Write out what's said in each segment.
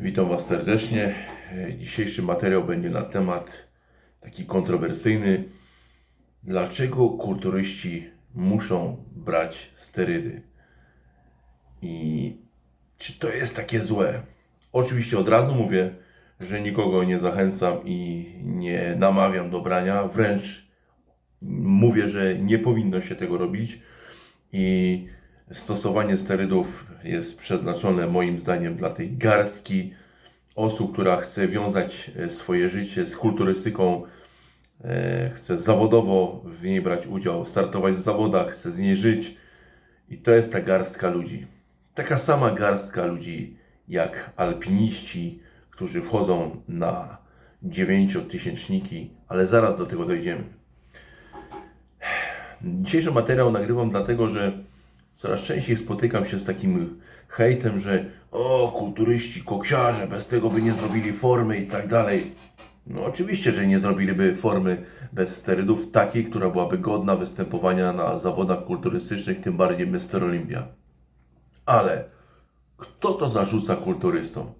Witam Was serdecznie. Dzisiejszy materiał będzie na temat taki kontrowersyjny. Dlaczego kulturyści muszą brać sterydy? I czy to jest takie złe? Oczywiście od razu mówię, że nikogo nie zachęcam i nie namawiam do brania. Wręcz mówię, że nie powinno się tego robić. I stosowanie sterydów jest przeznaczone moim zdaniem dla tej garstki osób, która chce wiązać e, swoje życie z kulturystyką, e, chce zawodowo w niej brać udział, startować w zawodach, chce z niej żyć. I to jest ta garstka ludzi. Taka sama garstka ludzi jak alpiniści, którzy wchodzą na dziewięciotysięczniki, ale zaraz do tego dojdziemy. Dzisiejszy materiał nagrywam dlatego, że coraz częściej spotykam się z takim hejtem, że o, kulturyści, koksiarze, bez tego by nie zrobili formy i tak dalej. No oczywiście, że nie zrobiliby formy bez sterydów takiej, która byłaby godna występowania na zawodach kulturystycznych, tym bardziej Mr. Olympia. Ale kto to zarzuca kulturystom?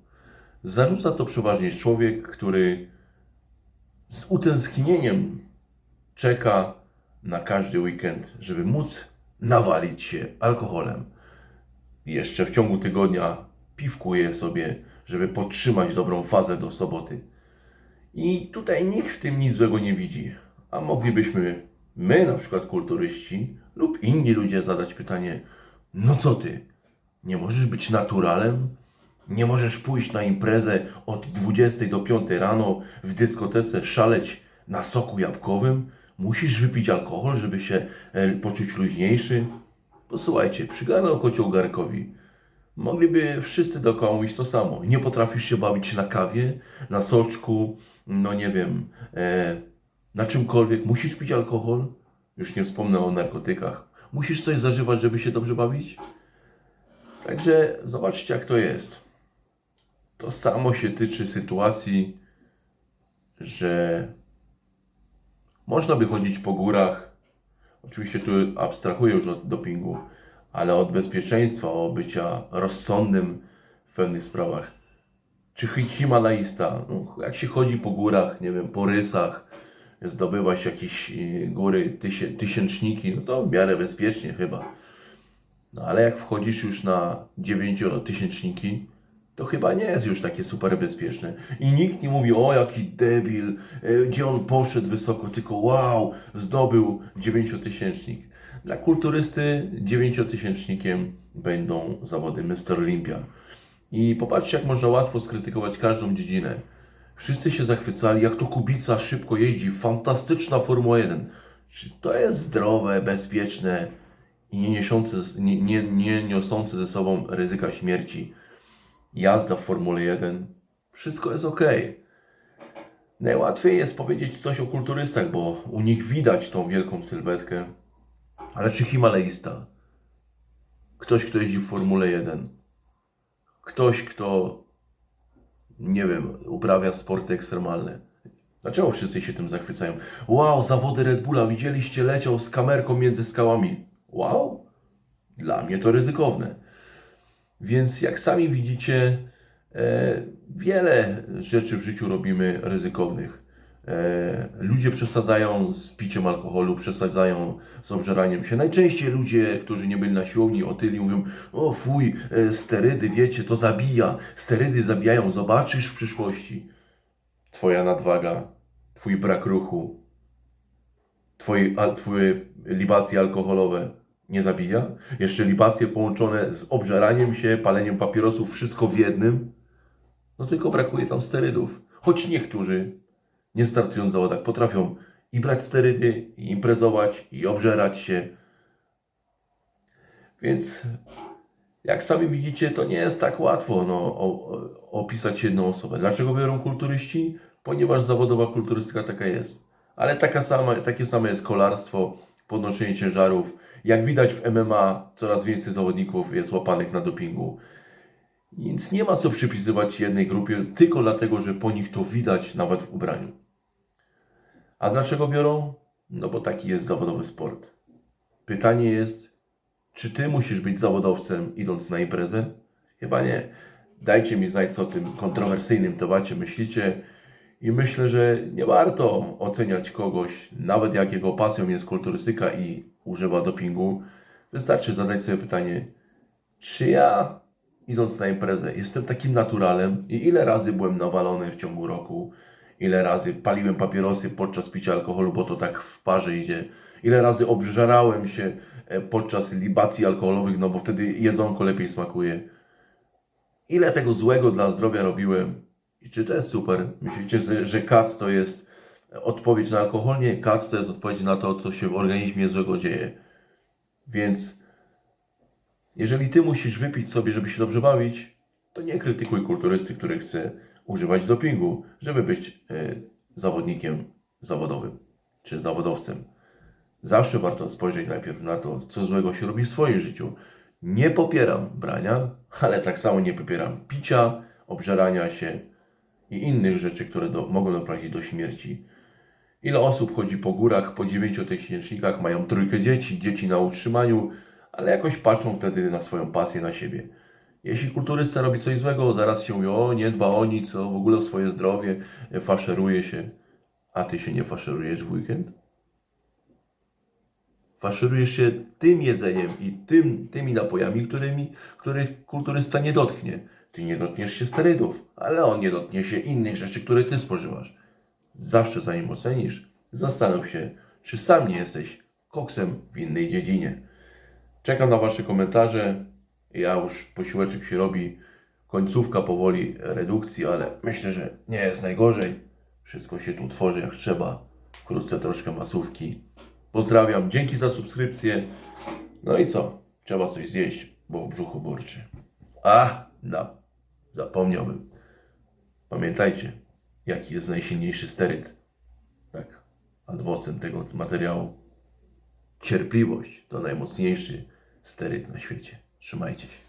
Zarzuca to przeważnie człowiek, który z utęsknieniem czeka na każdy weekend, żeby móc nawalić się alkoholem. Jeszcze w ciągu tygodnia piwkuje sobie, żeby podtrzymać dobrą fazę do soboty. I tutaj nikt w tym nic złego nie widzi. A moglibyśmy my, na przykład kulturyści, lub inni ludzie zadać pytanie: No co ty? Nie możesz być naturalem? Nie możesz pójść na imprezę od 20 do 5 rano w dyskotece szaleć na soku jabłkowym? Musisz wypić alkohol, żeby się e, poczuć luźniejszy? Posłuchajcie, przygarnął kocioł garkowi. Mogliby wszyscy dookoła mówić to samo. Nie potrafisz się bawić na kawie, na soczku, no nie wiem, e, na czymkolwiek. Musisz pić alkohol? Już nie wspomnę o narkotykach. Musisz coś zażywać, żeby się dobrze bawić? Także zobaczcie, jak to jest. To samo się tyczy sytuacji, że można by chodzić po górach. Oczywiście tu abstrahuję już od dopingu, ale od bezpieczeństwa, o bycia rozsądnym w pewnych sprawach. Czy hi- Himalajista, no, jak się chodzi po górach, nie wiem, po rysach, zdobywa się jakieś y, góry, tysię, tysięczniki, no to w miarę bezpiecznie chyba. No ale jak wchodzisz już na dziewięciotysięczniki, to chyba nie jest już takie super bezpieczne. I nikt nie mówi, o jaki debil, e, gdzie on poszedł wysoko, tylko wow, zdobył dziewięciotysięcznik. Dla kulturysty dziewięciotysięcznikiem będą zawody Mr. Olympia. I popatrzcie, jak można łatwo skrytykować każdą dziedzinę. Wszyscy się zachwycali, jak to Kubica szybko jeździ, fantastyczna Formuła 1. Czy to jest zdrowe, bezpieczne i nie, niesiące, nie, nie, nie niosące ze sobą ryzyka śmierci? Jazda w Formule 1, wszystko jest ok. Najłatwiej jest powiedzieć coś o kulturystach, bo u nich widać tą wielką sylwetkę. Ale czy Himalajista? Ktoś, kto jeździ w Formule 1? Ktoś, kto, nie wiem, uprawia sporty ekstremalne? Dlaczego wszyscy się tym zachwycają? Wow, zawody Red Bulla, widzieliście, leciał z kamerką między skałami. Wow, dla mnie to ryzykowne. Więc jak sami widzicie, e, wiele rzeczy w życiu robimy ryzykownych. E, ludzie przesadzają z piciem alkoholu, przesadzają z obżeraniem się. Najczęściej ludzie, którzy nie byli na siłowni, otyli, mówią: O, fuj, e, sterydy, wiecie, to zabija. Sterydy zabijają, zobaczysz w przyszłości. Twoja nadwaga, Twój brak ruchu, Twoje, twoje libacje alkoholowe nie zabija? Jeszcze libacje połączone z obżeraniem się, paleniem papierosów, wszystko w jednym? No tylko brakuje tam sterydów. Choć niektórzy, nie startując w zawodach, potrafią i brać sterydy, i imprezować, i obżerać się. Więc jak sami widzicie, to nie jest tak łatwo no, o, o, opisać jedną osobę. Dlaczego biorą kulturyści? Ponieważ zawodowa kulturystyka taka jest. Ale taka sama, takie same jest kolarstwo, podnoszenie ciężarów. Jak widać w MMA, coraz więcej zawodników jest łapanych na dopingu. Więc nie ma co przypisywać jednej grupie, tylko dlatego, że po nich to widać nawet w ubraniu. A dlaczego biorą? No bo taki jest zawodowy sport. Pytanie jest, czy ty musisz być zawodowcem idąc na imprezę? Chyba nie. Dajcie mi znać, co o tym kontrowersyjnym temacie myślicie. I myślę, że nie warto oceniać kogoś, nawet jak jego pasją jest kulturystyka i używa dopingu. Wystarczy zadać sobie pytanie, czy ja, idąc na imprezę, jestem takim naturalem i ile razy byłem nawalony w ciągu roku, ile razy paliłem papierosy podczas picia alkoholu, bo to tak w parze idzie, ile razy obżarałem się e, podczas libacji alkoholowych, no bo wtedy jedzonko lepiej smakuje. Ile tego złego dla zdrowia robiłem i czy to jest super? Myślicie, że- kac to jest odpowiedź na alkohol? Nie, kac to jest odpowiedź na to, co się w organizmie złego dzieje. Więc jeżeli ty musisz wypić sobie, żeby się dobrze bawić, to nie krytykuj kulturysty, który chce używać dopingu, żeby być e, zawodnikiem zawodowym czy zawodowcem. Zawsze warto spojrzeć najpierw na to, co złego się robi w swoim życiu. Nie popieram brania, ale tak samo nie popieram picia, obżerania się i innych rzeczy, które do, mogą doprowadzić do śmierci. Ile osób chodzi po górach, po dziewięciotysięcznikach, mają trójkę dzieci, dzieci na utrzymaniu, ale jakoś patrzą wtedy na swoją pasję, na siebie. Jeśli kulturysta robi coś złego, zaraz się mówi, o nie dba o nic, o w ogóle o swoje zdrowie, faszeruje się. A ty się nie faszerujesz w weekend? Faszerujesz się tym jedzeniem i tym, tymi napojami, którymi, których kulturysta nie dotknie. Ty nie dotkniesz się sterydów, ale on nie dotknie się innych rzeczy, które ty spożywasz. Zawsze zanim ocenisz, zastanów się, czy sam nie jesteś koksem w innej dziedzinie. Czekam na Wasze komentarze. Ja już posiłeczek się robi, końcówka powoli redukcji, ale myślę, że nie jest najgorzej. Wszystko się tu tworzy jak trzeba. Wkrótce troszkę masówki. Pozdrawiam, dzięki za subskrypcję. No i co? Trzeba coś zjeść, bo w brzuchu burczy. A, no, zapomniałbym. Pamiętajcie, jaki jest najsilniejszy steryd. Tak, adwocem tego materiału. Cierpliwość to najmocniejszy steryd na świecie. Trzymajcie się.